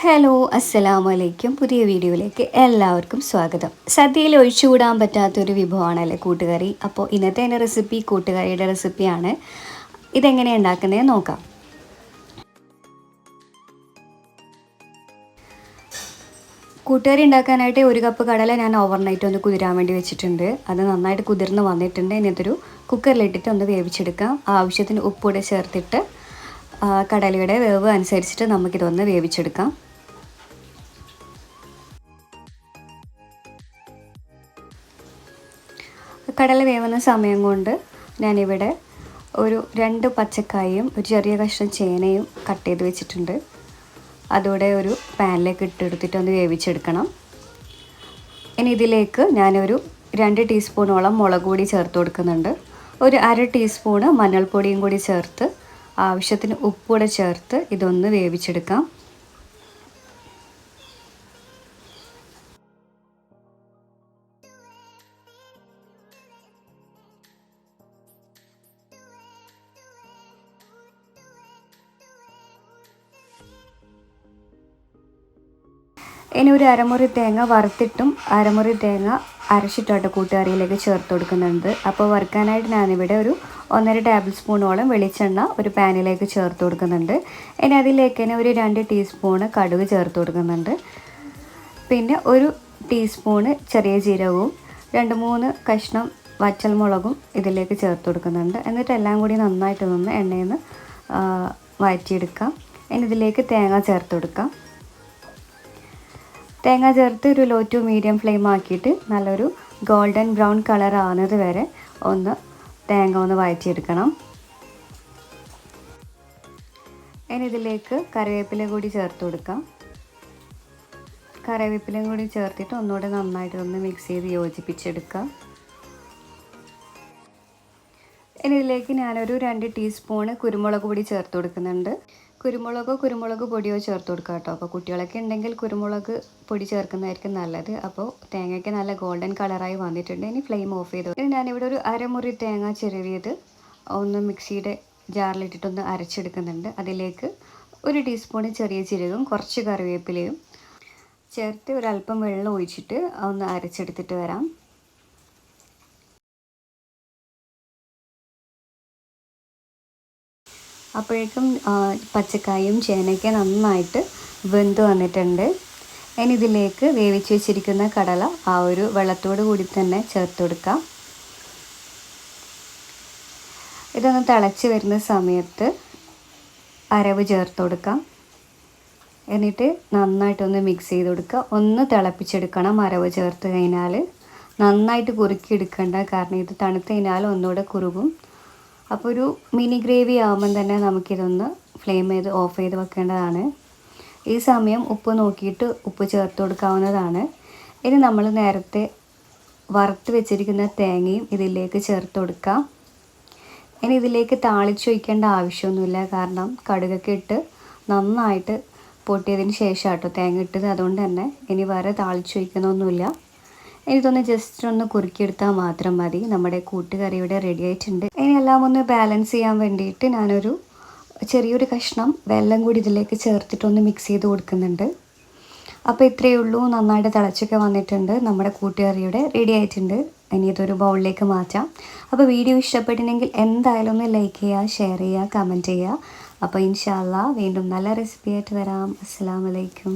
Hello അസ്സലാമു അലൈക്കും പുതിയ വീഡിയോയിലേക്ക് എല്ലാവർക്കും സ്വാഗതം. സദ്യയിൽ ഒഴിച്ചുകൂടാൻ പറ്റാത്തൊരു വിഭവമാണല്ലേ കൂട്ടുകറി? അപ്പോൾ ഇന്നത്തെ എന്റെ റെസിപ്പി കൂട്ടുകറിയുടെ റെസിപ്പിയാണ് ഇതെങ്ങനെയാണ് ഉണ്ടാക്കുന്നത് നോക്കാം. കൂട്ടുകറി ഉണ്ടാക്കാനായിട്ട് ഒരു കപ്പ് കടല ഞാൻ ഓവർനൈറ്റ് ഒന്ന് കുതിരാൻ വേണ്ടി വെച്ചിട്ടുണ്ട്. അത് നന്നായിട്ട് കുതിർന്ന് വന്നിട്ടുണ്ട്. ഇനി അതൊരു കുക്കറിലിട്ടിട്ട് ഒന്ന് വേവിച്ചെടുക്കാം. ആവശ്യത്തിന് ഉപ്പൂടെ ചേർത്തിട്ട് കടലയുടെ വേവ് അനുസരിച്ചിട്ട് നമുക്കിതൊന്ന് വേവിച്ചെടുക്കാം. കടല വേവുന്ന സമയം കൊണ്ട് ഞാനിവിടെ ഒരു രണ്ട് പച്ചക്കായും ഒരു ചെറിയ കഷ്ണം ചേനയും കട്ട് ചെയ്ത് വെച്ചിട്ടുണ്ട്. അതോടെ ഒരു പാനിലേക്ക് ഇട്ടെടുത്തിട്ട് ഒന്ന് വേവിച്ചെടുക്കണം. ഇനി ഇതിലേക്ക് ഞാനൊരു രണ്ട് ടീസ്പൂണോളം മുളക് പൊടി ചേർത്ത് കൊടുക്കുന്നുണ്ട്. ഒരു അര ടീസ്പൂണ് മഞ്ഞൾപ്പൊടിയും കൂടി ചേർത്ത് ആവശ്യത്തിന് ഉപ്പൂടെ ചേർത്ത് ഇതൊന്ന് വേവിച്ചെടുക്കാം. ഇനി ഒരു അരമുറി തേങ്ങ വറുത്തിട്ടും അരമുറി തേങ്ങ അരച്ചിട്ടായിട്ട് കൂട്ടുകറിയിലേക്ക് ചേർത്ത് കൊടുക്കുന്നുണ്ട്. അപ്പോൾ വറുക്കാനായിട്ട് ഞാനിവിടെ ഒരു ഒന്നര ടേബിൾ സ്പൂണോളം വെളിച്ചെണ്ണ ഒരു പാനിലേക്ക് ചേർത്ത് കൊടുക്കുന്നുണ്ട്. ഇനി അതിലേക്ക് തന്നെ ഒരു രണ്ട് ടീസ്പൂണ് കടുക് ചേർത്ത് കൊടുക്കുന്നുണ്ട്. പിന്നെ ഒരു ടീസ്പൂണ് ചെറിയ ജീരകവും രണ്ട് മൂന്ന് കഷ്ണം വച്ചൽമുളകും ഇതിലേക്ക് ചേർത്ത് കൊടുക്കുന്നുണ്ട്. എന്നിട്ട് എല്ലാം കൂടി നന്നായിട്ട് നിന്ന് എണ്ണയിൽ നിന്ന് വഴറ്റിയെടുക്കാം. ഇനി ഇതിലേക്ക് തേങ്ങ ചേർത്ത് കൊടുക്കാം. തേങ്ങ ചേർത്ത് ഒരു ലോ ടു മീഡിയം ഫ്ലെയിം ആക്കിയിട്ട് നല്ലൊരു ഗോൾഡൻ ബ്രൗൺ കളർ ആവുന്നത് വരെ ഒന്ന് തേങ്ങ ഒന്ന് വഴറ്റിയെടുക്കണം. ഇനി കറിവേപ്പില കൂടി ചേർത്ത് കൊടുക്കാം. കറിവേപ്പിലയും കൂടി ചേർത്തിട്ട് ഒന്നുകൂടെ നന്നായിട്ട് ഒന്ന് മിക്സ് ചെയ്ത് യോജിപ്പിച്ചെടുക്കാം. ഇനി ഇതിലേക്ക് ഞാനൊരു രണ്ട് ടീസ്പൂണ് കുരുമുളക് പൊടി ചേർത്ത് കൊടുക്കുന്നുണ്ട്. കുരുമുളകോ കുരുമുളക് പൊടിയോ ചേർത്ത് കൊടുക്കുക കേട്ടോ. അപ്പോൾ കുട്ടികളൊക്കെ ഉണ്ടെങ്കിൽ കുരുമുളക് പൊടി ചേർക്കുന്നതായിരിക്കും നല്ലത്. അപ്പോൾ തേങ്ങയ്ക്ക് നല്ല ഗോൾഡൻ കളറായി വന്നിട്ടുണ്ട്. ഇനി ഫ്ലെയിം ഓഫ് ചെയ്തു ഇനി ഞാനിവിടെ ഒരു അരമുറി തേങ്ങ ചിരവിയത് ഒന്ന് മിക്സിയുടെ ജാറിലിട്ടിട്ടൊന്ന് അരച്ചെടുക്കുന്നുണ്ട്. അതിലേക്ക് ഒരു ടീസ്പൂൺ ചെറിയ ജീരകവും കുറച്ച് കറിവേപ്പിലയും ചേർത്ത് ഒരല്പം വെള്ളം ഒഴിച്ചിട്ട് ഒന്ന് അരച്ചെടുത്തിട്ട് വരാം. അപ്പോഴേക്കും പച്ചക്കായും ചേനയ്ക്ക നന്നായിട്ട് വെന്ത് വന്നിട്ടുണ്ട്. ഇനി ഇതിലേക്ക് വേവിച്ച് വെച്ചിരിക്കുന്ന കടല ആ ഒരു വെള്ളത്തോട് കൂടി തന്നെ ചേർത്ത് കൊടുക്കാം. ഇതൊന്ന് തിളച്ച് വരുന്ന സമയത്ത് അരവ് ചേർത്ത് കൊടുക്കാം. എന്നിട്ട് നന്നായിട്ടൊന്ന് മിക്സ് ചെയ്ത് കൊടുക്കുക. ഒന്ന് തിളപ്പിച്ചെടുക്കണം അരവ് ചേർത്ത് കഴിഞ്ഞാൽ നന്നായിട്ട് കുറുക്കി എടുക്കണ്ട കാരണം ഇത് തണുത്ത് കഴിഞ്ഞാൽ ഒന്നുകൂടെ കുറുകും. അപ്പോൾ ഒരു മിനി ഗ്രേവി ആകുമ്പം തന്നെ നമുക്കിതൊന്ന് ഫ്ലെയിം ചെയ്ത് ഓഫ് ചെയ്ത് വെക്കേണ്ടതാണ്. ഈ സമയം ഉപ്പ് നോക്കിയിട്ട് ഉപ്പ് ചേർത്ത് കൊടുക്കാവുന്നതാണ്. ഇനി നമ്മൾ നേരത്തെ വറുത്ത് വെച്ചിരിക്കുന്ന തേങ്ങയും ഇതിലേക്ക് ചേർത്ത് കൊടുക്കാം. ഇനി ഇതിലേക്ക് താളിച്ചൊഴിക്കേണ്ട ആവശ്യമൊന്നുമില്ല. കാരണം കടുകൊക്കെ ഇട്ട് നന്നായിട്ട് പൊട്ടിയതിന് ശേഷം കേട്ടോ തേങ്ങ ഇട്ടത്. അതുകൊണ്ട് തന്നെ ഇനി വേറെ താളിച്ചൊഴിക്കണമൊന്നുമില്ല ഇതൊന്ന് ജസ്റ്റ് ഒന്ന് കുറുക്കിയെടുത്താൽ മാത്രം മതി. നമ്മുടെ കൂട്ടുകറിയുടെ റെഡി ആയിട്ടുണ്ട്. ഇനി എല്ലാം ഒന്ന് ബാലൻസ് ചെയ്യാൻ വേണ്ടിയിട്ട് ഞാനൊരു ചെറിയൊരു കഷ്ണം വെള്ളം കൂടി ഇതിലേക്ക് ചേർത്തിട്ടൊന്ന് മിക്സ് ചെയ്ത് കൊടുക്കുന്നുണ്ട്. അപ്പോൾ ഇത്രയേ ഉള്ളൂ. നന്നായിട്ട് തിളച്ചൊക്കെ വന്നിട്ടുണ്ട്. നമ്മുടെ കൂട്ടുകറിയുടെ റെഡി ആയിട്ടുണ്ട്. ഇനി ഇതൊരു ബൗളിലേക്ക് മാറ്റാം. അപ്പോൾ വീഡിയോ ഇഷ്ടപ്പെട്ടില്ലെങ്കിൽ എന്തായാലും ഒന്ന് ലൈക്ക് ചെയ്യുക ഷെയർ ചെയ്യുക കമന്റ് ചെയ്യുക. അപ്പോൾ ഇൻഷാല്ല വീണ്ടും നല്ല റെസിപ്പിയായിട്ട് വരാം. അസ്സാം വലൈക്കും